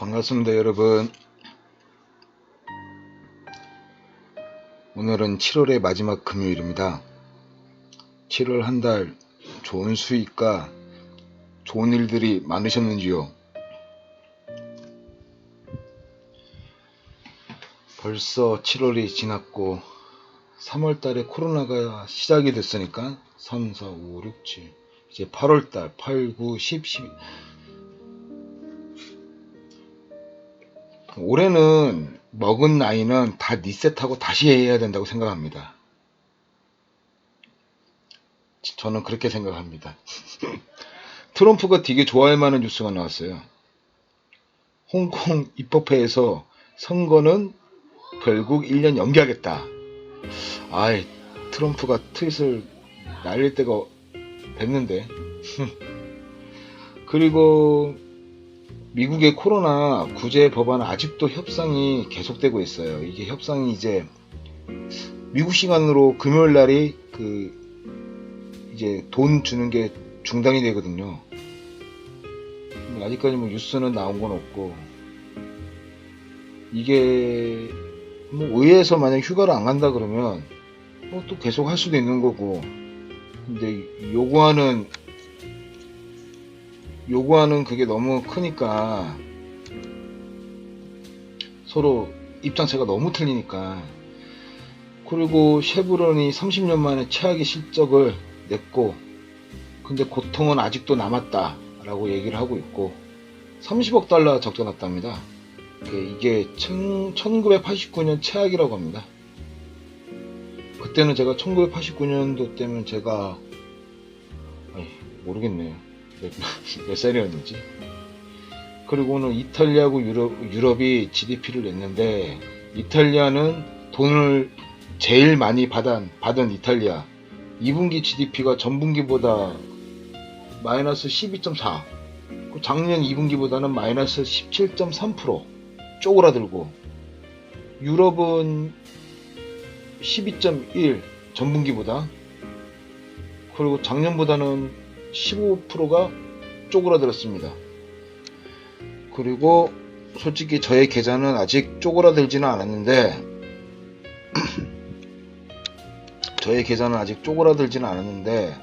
반갑습니다, 여러분. 오늘은 7월의 마지막 금요일입니다. 7월 한 달 좋은 수익과 좋은 일들이 많으셨는지요? 벌써 7월이 지났고 3월 달에 코로나가 시작이 됐으니까 3, 4, 5, 6, 7 이제 8월 달 8, 9, 10, 11 올해는 먹은 나이는 다 리셋하고 다시 해야 된다고 생각합니다. 저는 그렇게 생각합니다. 트럼프가 되게 좋아할 만한 뉴스가 나왔어요. 홍콩 입법회에서 선거는 결국 1년 연기하겠다. 아이, 트럼프가 트윗을 날릴 때가 됐는데. 그리고 미국의 코로나 구제 법안 아직도 협상이 계속되고 있어요. 이게 협상이 이제 미국 시간으로 금요일 날이 그 이제 돈 주는 게 중단이 되거든요. 아직까지 뭐 뉴스는 나온 건 없고 이게 뭐 의회에서 만약 휴가를 안 간다 그러면 뭐 또 계속 할 수도 있는 거고 근데 요구하는 요구하는 그게 너무 크니까 서로 입장차가 너무 틀리니까. 그리고 쉐브론이 30년 만에 최악의 실적을 냈고 근데 고통은 아직도 남았다 라고 얘기를 하고 있고 30억 달러 적자 났답니다. 이게 1989년 최악이라고 합니다. 그때는 제가 1989년도 때면 제가 모르겠네요 몇, 몇 살이었는지. 그리고는 이탈리아하고 유럽, 유럽이 GDP를 냈는데 이탈리아는 돈을 제일 많이 받은, 받은 이탈리아. 2분기 GDP가 전분기보다 마이너스 12.4 작년 2분기보다는 마이너스 17.3% 쪼그라들고 유럽은 12.1 전분기보다. 그리고 작년보다는 15%가 쪼그라들었습니다. 그리고 솔직히 저의 계좌는 아직 쪼그라들지는 않았는데 저의 계좌는 아직 쪼그라들지는 않았는데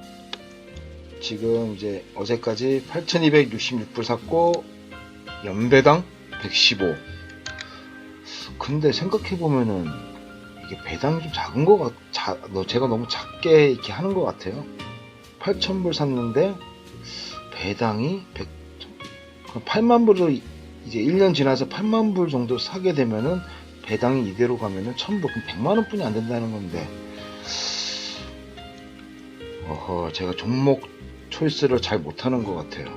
지금 이제 어제까지 8266불 샀고 연배당 115 근데 생각해보면은 이게 배당이 좀 작은 것 같, 자, 너 제가 너무 작게 이렇게 하는 것 같아요 8,000불 샀는데 배당이 100, 8만 불을 이제 1년 지나서 8만 불 정도 사게 되면은 배당이 이대로 가면은 1000불 그럼 100만 원 뿐이 안 된다는 건데. 어허 제가 종목 초이스를 잘 못하는 것 같아요.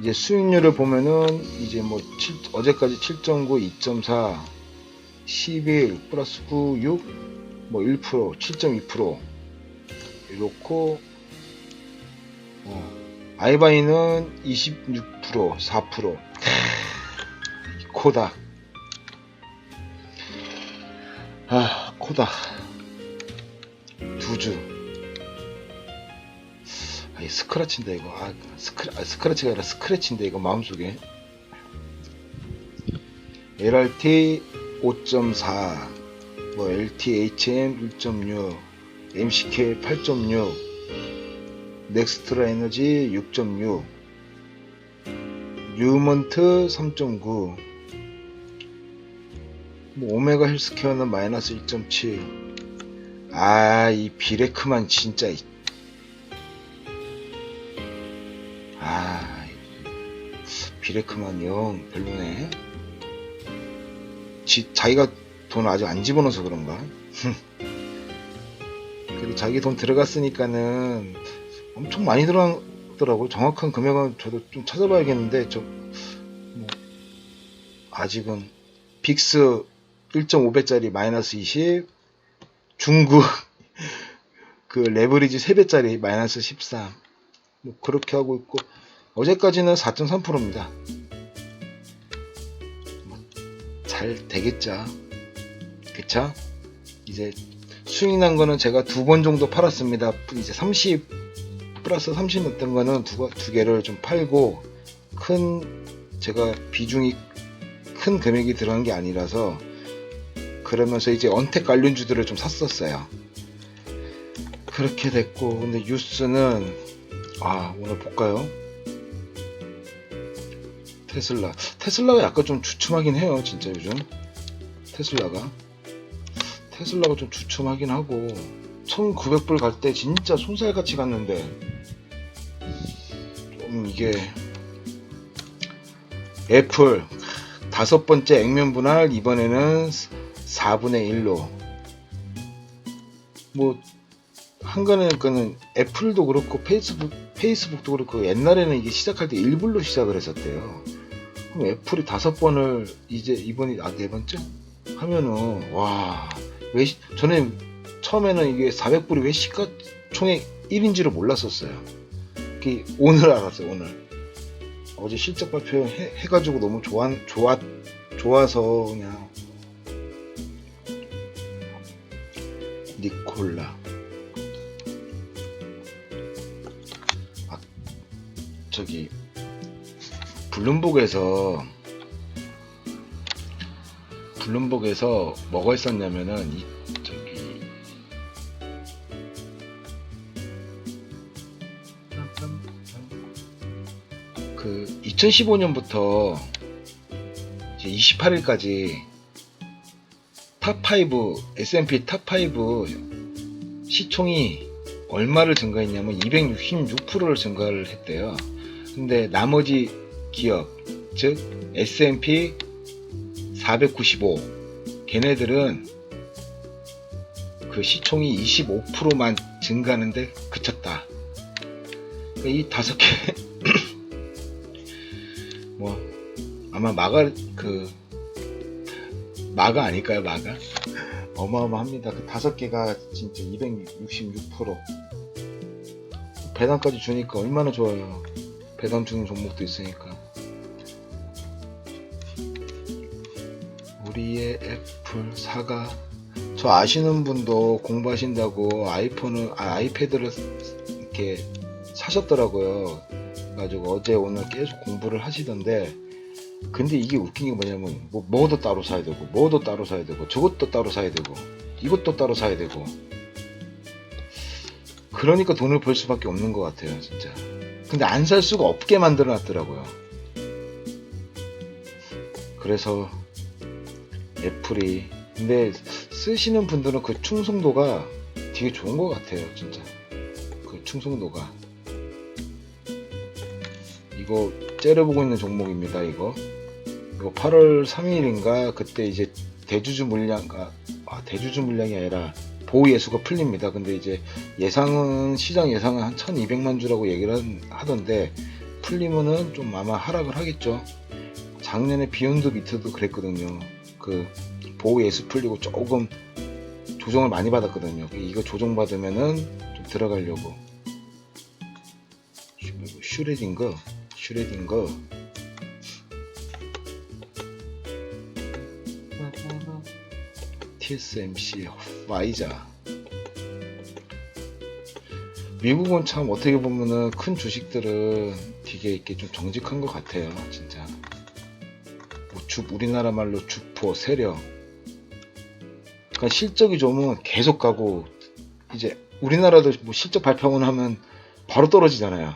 이제 수익률을 보면은 이제 뭐 7, 어제까지 7.9, 2.4, 11 플러스 9, 6, 뭐 1%, 7.2% 이렇고 어, 아이바이는 26%, 4%. 코다. 아, 코다. 두 주. 아, 이 스크래치인데 이거. 아, 스크래, 아, 스크래치가 아니라 스크래치인데 이거 마음속에. LRT 5.4, 뭐 LTHM 1.6, MCK 8.6, 넥스트라 에너지 6.6, 뉴먼트 3.9, 뭐 오메가 헬스케어는 마이너스 1.7. 아, 이 비레크만 진짜. 이- 아, 비레크만 영 별로네. 지, 자기가 돈 아직 안 집어넣어서 그런가? 그리고 자기 돈 들어갔으니까는 엄청 많이 들어가더라고요. 정확한 금액은 저도 좀 찾아봐야겠는데, 저, 뭐, 아직은 빅스 1.5배짜리 마이너스 20, 중국 그 레버리지 3배짜리 마이너스 13, 뭐 그렇게 하고 있고, 어제까지는 4.3%입니다. 잘 되겠죠. 그쵸? 이제 수익 난 거는 제가 두 번 정도 팔았습니다. 이제 30 플러스 30 넣었던 거는 두, 거- 두 개를 좀 팔고 큰 제가 비중이 큰 금액이 들어간 게 아니라서 그러면서 이제 언택 관련주들을 좀 샀었어요. 그렇게 됐고 근데 뉴스는 아 오늘 볼까요? 테슬라 테슬라가 약간 좀 주춤하긴 해요 진짜 요즘 테슬라가 테슬라가 좀 주춤하긴 하고 1900불 갈 때 진짜 손살같이 갔는데 좀 이게 애플 다섯 번째 액면 분할 이번에는 4분의 1로 뭐 한간에 거는 애플도 그렇고 페이스북 페이스북도 그렇고 옛날에는 이게 시작할 때 1불로 시작을 했었대요. 그럼 애플이 다섯 번을 이제 이번이 아 네 번째 하면은 와 왜 저는 처음에는 이게 400불이 왜 시가총액 1인지를 몰랐었어요. 오늘 알았어요 오늘. 어제 실적 발표 해, 해가지고 너무 좋아 좋아 좋아서 그냥 니콜라 아 저기 블룸복에서 블룸복에서 뭐가 있었냐면은 이 저기 그 2015년부터 이제 28일까지 탑5 S&P 탑5 시총이 얼마를 증가했냐면 266%를 증가를 했대요. 근데 나머지 기업 즉 S&P 495 걔네들은 그 시총이 25%만 증가하는데 그쳤다. 그러니까 이 다섯 개 뭐 아마 마가 그 마가 아닐까요 마가? 어마어마합니다. 그 다섯 개가 진짜 266% 배당까지 주니까 얼마나 좋아요. 배당 주는 종목도 있으니까 우리의 애플 사과 저 아시는 분도 공부하신다고 아이폰을 아, 아이패드를 이렇게 사셨더라고요. 가지고 어제 오늘 계속 공부를 하시던데 근데 이게 웃긴 게 뭐냐면 뭐 뭐도 따로 사야 되고 뭐도 따로 사야 되고 저것도 따로 사야 되고 이것도 따로 사야 되고. 그러니까 돈을 벌 수밖에 없는 것 같아요 진짜. 근데 안 살 수가 없게 만들어 놨더라고요. 그래서 애플이 근데 쓰시는 분들은 그 충성도가 되게 좋은 것 같아요 진짜 그 충성도가 이거 째려보고 있는 종목입니다. 이거 이거 8월 3일인가 그때 이제 대주주 물량가 아, 대주주 물량이 아니라 보호 예수가 풀립니다. 근데 이제 예상은 시장 예상은 한 1,200만 주라고 얘기를 한- 하던데 풀리면은 좀 아마 하락을 하겠죠. 작년에 비욘드 미트도 그랬거든요. 그 보호 예수 풀리고 조금 조정을 많이 받았거든요. 이거 조정 받으면은 좀 들어가려고. 슈- 슈레딩거 슈레딩거. TSMC 와이자. 미국은 참 어떻게 보면은 큰 주식들은 되게 이렇게 좀 정직한 것 같아요 진짜. 뭐 주, 우리나라 말로 주포 세력. 그러니까 실적이 좋으면 계속 가고 이제 우리나라도 뭐 실적 발표만 하면 바로 떨어지잖아요.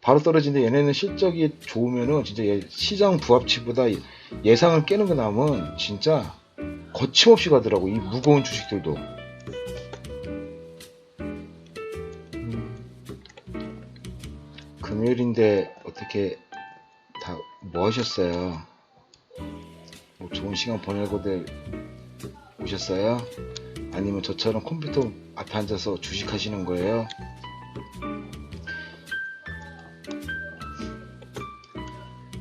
바로 떨어지는데 얘네는 실적이 좋으면은 진짜 얘 시장 부합치보다 예상을 깨는 거 나오면 진짜 거침없이 가더라고 이 무거운 주식들도. 음, 금요일인데 어떻게 다 뭐 하셨어요? 뭐 좋은 시간 보내고들 오셨어요? 아니면 저처럼 컴퓨터 앞에 앉아서 주식 하시는 거예요?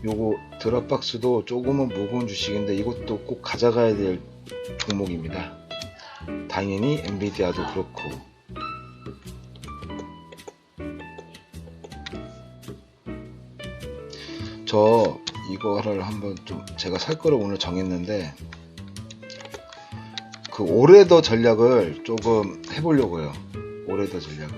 요거 드랍박스도 조금은 무거운 주식인데 이것도 꼭 가져가야 될 종목입니다. 당연히 엔비디아도 그렇고 저 이거를 한번 좀 제가 살 거를 오늘 정했는데 그 올해더 전략을 조금 해보려고요. 올해더 전략을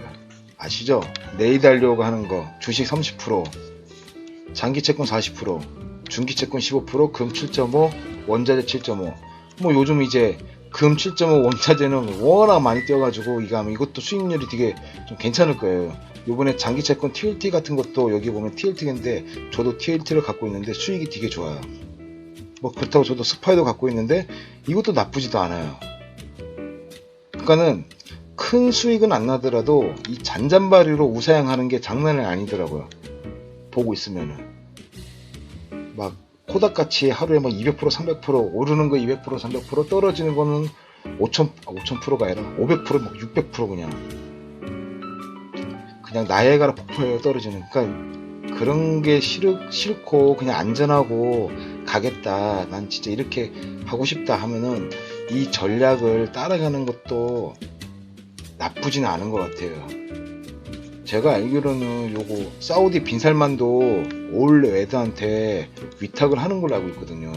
아시죠? 내일달려고 하는 거 주식 30% 장기 채권 40% 중기 채권 15%금 7.5 원자재 7.5 뭐 요즘 이제 금 7.5 원자재는 워낙 많이 뛰어가지고 이거 아마 이것도 수익률이 되게 좀 괜찮을 거예요. 요번에 장기 채권 TLT 같은 것도 여기 보면 TLT인데 저도 TLT를 갖고 있는데 수익이 되게 좋아요. 뭐 그렇다고 저도 스파이도 갖고 있는데 이것도 나쁘지도 않아요. 그러니까는 큰 수익은 안 나더라도 이 잔잔바리로 우사양하는 게 장난이 아니더라고요. 보고 있으면은 막 코닥같이 하루에 막 200% 300% 오르는 거 200% 300% 떨어지는 거는 5000 아, 5000%가 아니라 500%막 600% 그냥 그냥 나예가라 폭포에 떨어지는 그러니까 그런 게 싫, 싫고 그냥 안전하고 가겠다 난 진짜 이렇게 하고 싶다 하면은 이 전략을 따라가는 것도 나쁘진 않은 것 같아요. 제가 알기로는 요거 사우디 빈살만도 올 웨드한테 위탁을 하는 걸로 알고 있거든요.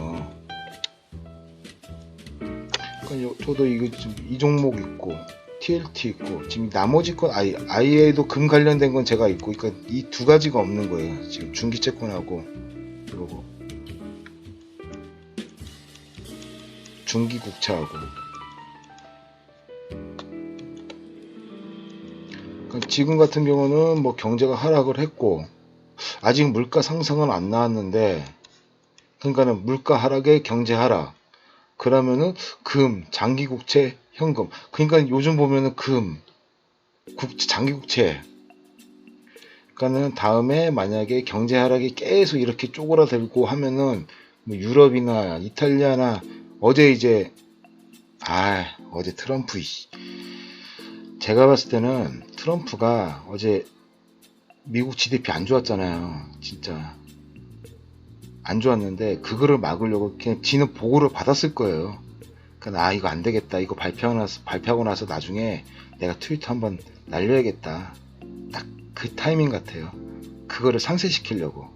그러니까 요- 저도 이거 지금 이 종목 있고 TLT 있고 지금 나머지 건 아이 아이에도 금 관련된 건 제가 있고 그러니까 이 두 가지가 없는 거예요. 지금 중기채권하고 그리고. 중기국채하고. 그러니까 지금 같은 경우는 뭐 경제가 하락을 했고 아직 물가 상승은 안 나왔는데 그러니까는 물가 하락에 경제 하락. 그러면은 금 장기국채 현금 그러니까 요즘 보면은 금 국채 장기국채 그러니까는 다음에 만약에 경제 하락이 계속 이렇게 쪼그라들고 하면은 뭐 유럽이나 이탈리아나 어제 이제 아 어제 트럼프 이씨. 제가 봤을 때는 트럼프가 어제 미국 GDP 안 좋았잖아요. 진짜. 안 좋았는데, 그거를 막으려고 그냥 지는 보고를 받았을 거예요. 그러니까, 아, 이거 안 되겠다. 이거 발표하고 나서, 발표하고 나서 나중에 내가 트위터 한번 날려야겠다. 딱 그 타이밍 같아요. 그거를 상쇄시키려고.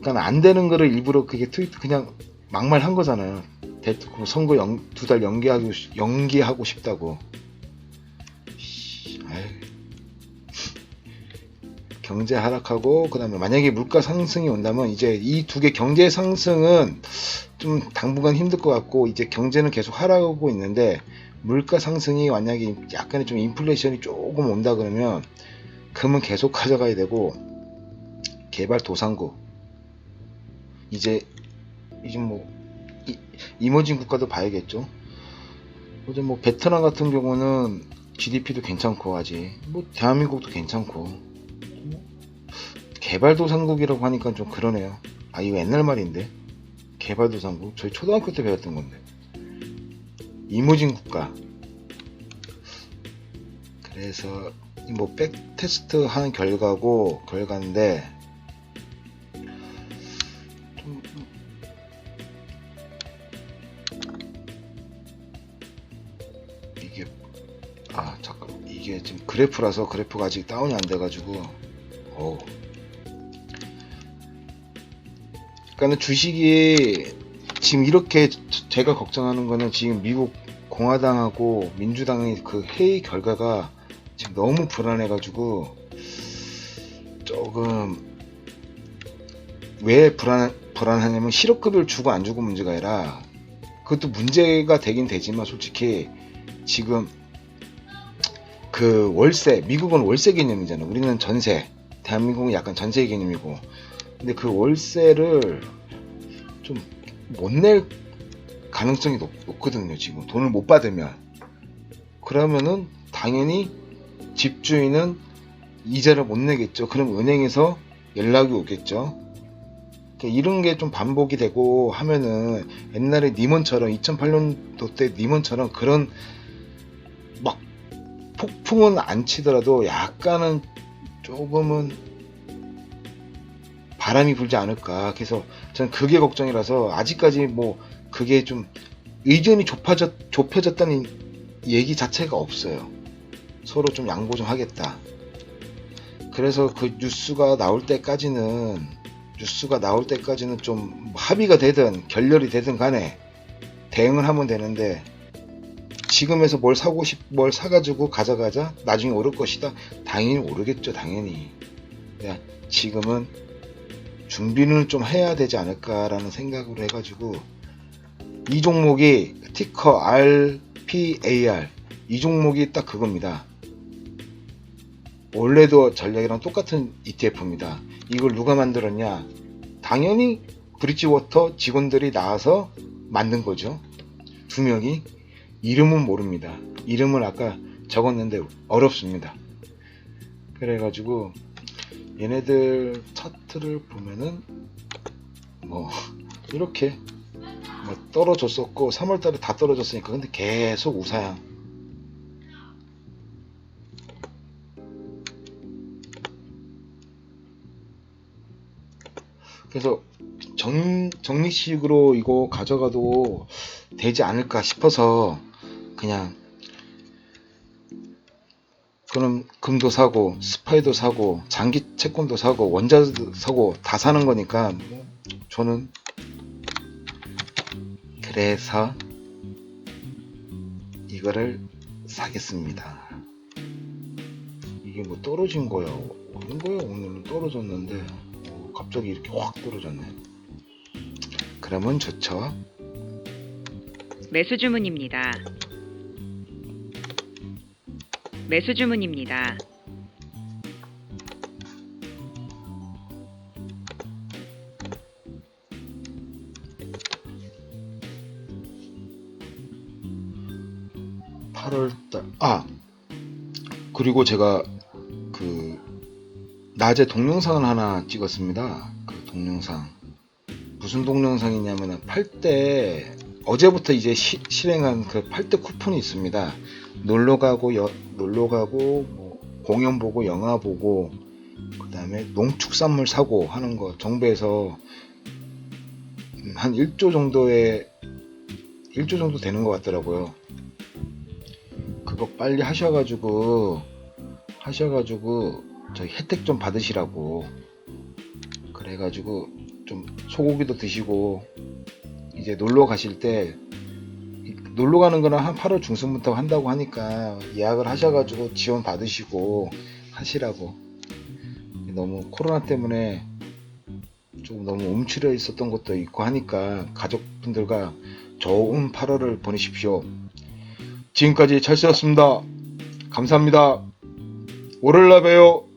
그러니까 안 되는 거를 일부러 그게 트위터 그냥 막말 한 거잖아요. 대통령 선거 두 달 연기하고, 싶- 연기하고 싶다고. 경제 하락하고 그다음에 만약에 물가 상승이 온다면 이제 이 두 개 경제 상승은 좀 당분간 힘들 것 같고 이제 경제는 계속 하락하고 있는데 물가 상승이 만약에 약간의 좀 인플레이션이 조금 온다 그러면 금은 계속 가져가야 되고 개발 도상국 이제 이제 뭐 이, 이머징 국가도 봐야겠죠. 어제 뭐 베트남 같은 경우는 GDP도 괜찮고 아직 뭐 대한민국도 괜찮고 뭐 개발도상국이라고 하니까 좀 그러네요. 아 이거 옛날 말인데 개발도상국 저희 초등학교 때 배웠던 건데. 이모진 국가. 그래서 이뭐 백테스트 한 결과고 결과인데 좀 이게 아 잠깐 이게 지금 그래프라서 그래프가 아직 다운이 안 돼가지고 어 그러니까는 주식이 지금 이렇게 저- 제가 걱정하는 거는 지금 미국 공화당하고 민주당의 그 회의 결과가 지금 너무 불안해가지고 조금 왜 불안 불안하냐면 실업급여를 주고 안 주고 문제가 아니라 그것도 문제가 되긴 되지만 솔직히 지금 그 월세 미국은 월세 개념이잖아 우리는 전세 대한민국은 약간 전세 개념이고 근데 그 월세를 좀 못 낼 가능성이 높, 높거든요 지금. 돈을 못 받으면. 그러면은 당연히 집주인은 이자를 못 내겠죠. 그럼 은행에서 연락이 오겠죠. 그러니까 이런 게 좀 반복이 되고 하면은 옛날에 니먼처럼 2008년도 때 니먼처럼 그런 막 폭풍은 안 치더라도 약간은 조금은 바람이 불지 않을까. 그래서 저는 그게 걱정이라서 아직까지 뭐 그게 좀 의견이 좁아졌, 좁혀졌다는 얘기 자체가 없어요. 서로 좀 양보 좀 하겠다. 그래서 그 뉴스가 나올 때까지는 뉴스가 나올 때까지는 좀 합의가 되든 결렬이 되든 간에 대응을 하면 되는데 지금에서 뭘 사고 싶, 뭘 사가지고 가져가자. 나중에 오를 것이다. 당연히 오르겠죠, 당연히. 야, 지금은 준비는 좀 해야 되지 않을까라는 생각으로 해가지고 이 종목이 티커 RPAR 이 종목이 딱 그겁니다. 원래도 전략이랑 똑같은 ETF입니다. 이걸 누가 만들었냐? 당연히 브릿지워터 직원들이 나와서 만든 거죠. 두 명이 이름은 모릅니다. 이름을 아까 적었는데 어렵습니다. 그래가지고 얘네들 차트를 보면은 뭐 이렇게 뭐 떨어졌었고 3월달에 다 떨어졌으니까 근데 계속 우사양 그래서 정, 정리식으로 이거 가져가도 되지 않을까 싶어서 그냥 그럼 금도 사고 스파이도 사고 장기 채권도 사고 원자도 사고 다 사는 거니까 뭐 저는 그래서 이거를 사겠습니다. 이게 뭐 떨어진 거야? 오는 거야? 오늘은 떨어졌는데 어, 갑자기 이렇게 확 떨어졌네. 그러면 좋죠. 매수 주문입니다. 매수 주문입니다. 음, 8월달 아 그리고 제가 그 낮에 동영상을 하나 찍었습니다. 그 동영상 무슨 동영상이냐면은 팔때 어제부터 이제 시- 실행한 그팔때 쿠폰이 있습니다. 놀러 가고 여- 놀러 가고 뭐 공연 보고 영화 보고 그다음에 농축산물 사고 하는 거 정부에서 음, 한 1조 정도의 1조 정도 되는 것 같더라고요. 그거 빨리 하셔가지고 하셔가지고 저희 혜택 좀 받으시라고 그래가지고 좀 소고기도 드시고 이제 놀러 가실 때 이- 놀러 가는 거는 한 8월 중순부터 한다고 하니까 예약을 하셔가지고 지원 받으시고 하시라고 너무 코로나 때문에 조금 너무 움츠려 있었던 것도 있고 하니까 가족분들과 좋은 8월을 보내십시오. 지금까지 찰스였습니다. 감사합니다. 월요일날 봬요.